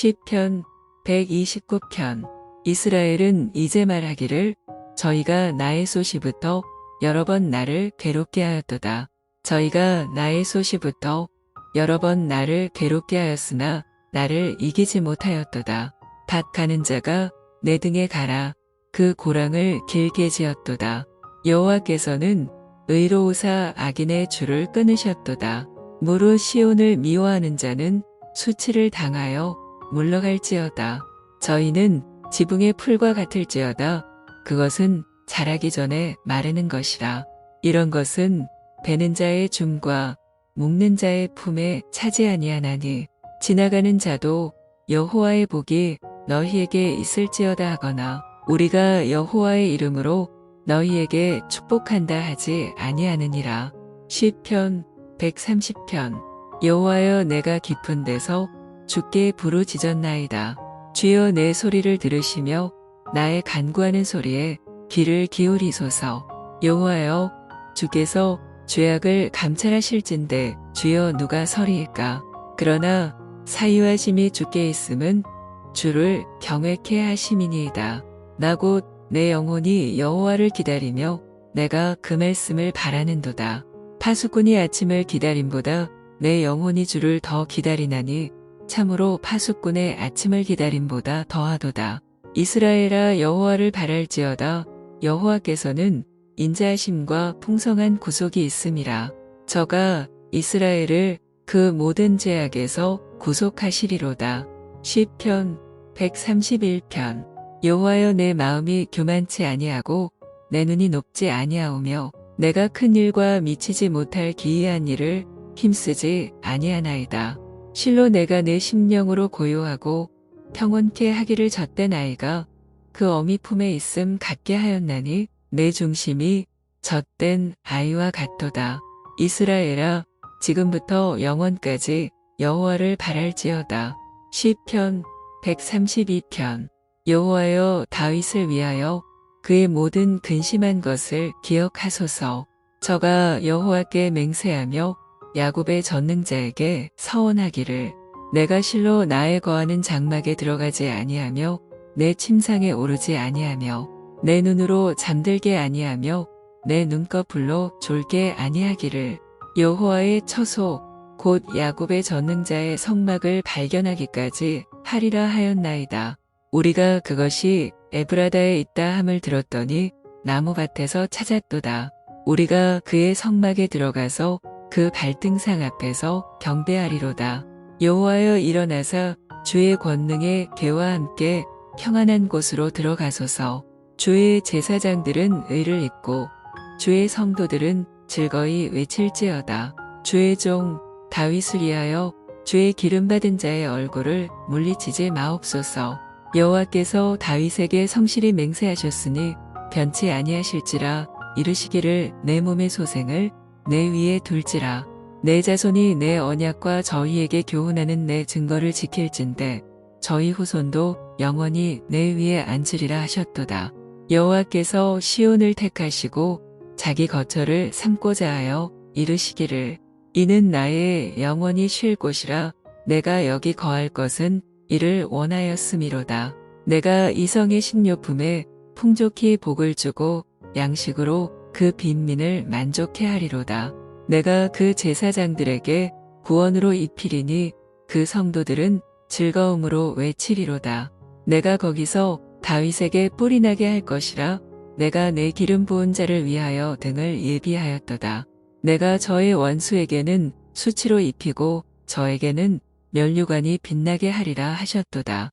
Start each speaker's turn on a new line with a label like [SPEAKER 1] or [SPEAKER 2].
[SPEAKER 1] 시편 129편 이스라엘은 이제 말하기를 저희가 나의 소시부터 여러 번 나를 괴롭게 하였도다. 저희가 나의 소시부터 여러 번 나를 괴롭게 하였으나 나를 이기지 못하였도다. 밭 가는 자가 내 등에 가라. 그 고랑을 길게 지었도다. 여호와께서는 의로우사 악인의 줄을 끊으셨도다. 무릇 시온을 미워하는 자는 수치를 당하여 물러갈지어다. 저희는 지붕의 풀과 같을지어다. 그것은 자라기 전에 마르는 것이라. 이런 것은 베는 자의 줌과 묶는 자의 품에 차지 아니하나니 지나가는 자도 여호와의 복이 너희에게 있을지어다 하거나 우리가 여호와의 이름으로 너희에게 축복한다 하지 아니하느니라. 시편 130편 여호와여 내가 깊은 데서 주께 부르짖었나이다. 주여 내 소리를 들으시며 나의 간구하는 소리에 귀를 기울이소서. 여호와여 주께서 죄악을 감찰하실진데 주여 누가 서리일까? 그러나 사유하심이 주께 있음은 주를 경외케 하심이니이다. 나 곧 내 영혼이 여호와를 기다리며 내가 그 말씀을 바라는도다. 파수꾼이 아침을 기다림보다 내 영혼이 주를 더 기다리나니 참으로 파수꾼의 아침을 기다림보다 더하도다. 이스라엘아 여호와를 바랄지어다. 여호와께서는 인자하심과 풍성한 구속이 있음이라. 저가 이스라엘을 그 모든 죄악에서 구속하시리로다. 시편 131편 여호와여 내 마음이 교만치 아니하고 내 눈이 높지 아니하오며 내가 큰 일과 미치지 못할 기이한 일을 힘쓰지 아니하나이다. 실로 내가 내 심령으로 고요하고 평온케 하기를 젖된 아이가 그 어미 품에 있음 같게 하였나니 내 중심이 젖된 아이와 같도다. 이스라엘아 지금부터 영원까지 여호와를 바랄지어다. 시편 132편 여호와여 다윗을 위하여 그의 모든 근심한 것을 기억하소서. 저가 여호와께 맹세하며 야곱의 전능자에게 서원하기를 내가 실로 나의 거하는 장막에 들어가지 아니하며 내 침상에 오르지 아니하며 내 눈으로 잠들게 아니하며 내 눈꺼풀로 졸게 아니하기를 여호와의 처소 곧 야곱의 전능자의 성막을 발견하기까지 하리라 하였나이다. 우리가 그것이 에브라다에 있다 함을 들었더니 나무밭에서 찾았도다. 우리가 그의 성막에 들어가서 그 발등상 앞에서 경배하리로다. 여호와여 일어나사 주의 권능의 개와 함께 평안한 곳으로 들어가소서. 주의 제사장들은 의를 잊고 주의 성도들은 즐거이 외칠지어다. 주의 종 다윗을 위하여 주의 기름 받은 자의 얼굴을 물리치지 마옵소서. 여호와께서 다윗에게 성실히 맹세하셨으니 변치 아니하실지라 이르시기를 내 몸의 소생을 내 위에 둘지라 내 자손이 내 언약과 저희에게 교훈하는 내 증거를 지킬진대 저희 후손도 영원히 내 위에 앉으리라 하셨도다. 여호와께서 시온을 택하시고 자기 거처를 삼고자 하여 이르시기를 이는 나의 영원히 쉴 곳이라 내가 여기 거할 것은 이를 원하였음이로다. 내가 이성의 식료품에 풍족히 복을 주고 양식으로 그 빈민을 만족해 하리로다. 내가 그 제사장들에게 구원으로 입히리니 그 성도들은 즐거움으로 외치리로다. 내가 거기서 다윗에게 뿔이 나게 할 것이라 내가 내 기름 부은 자를 위하여 등을 예비하였도다. 내가 저의 원수에게는 수치로 입히고 저에게는 면류관이 빛나게 하리라 하셨도다.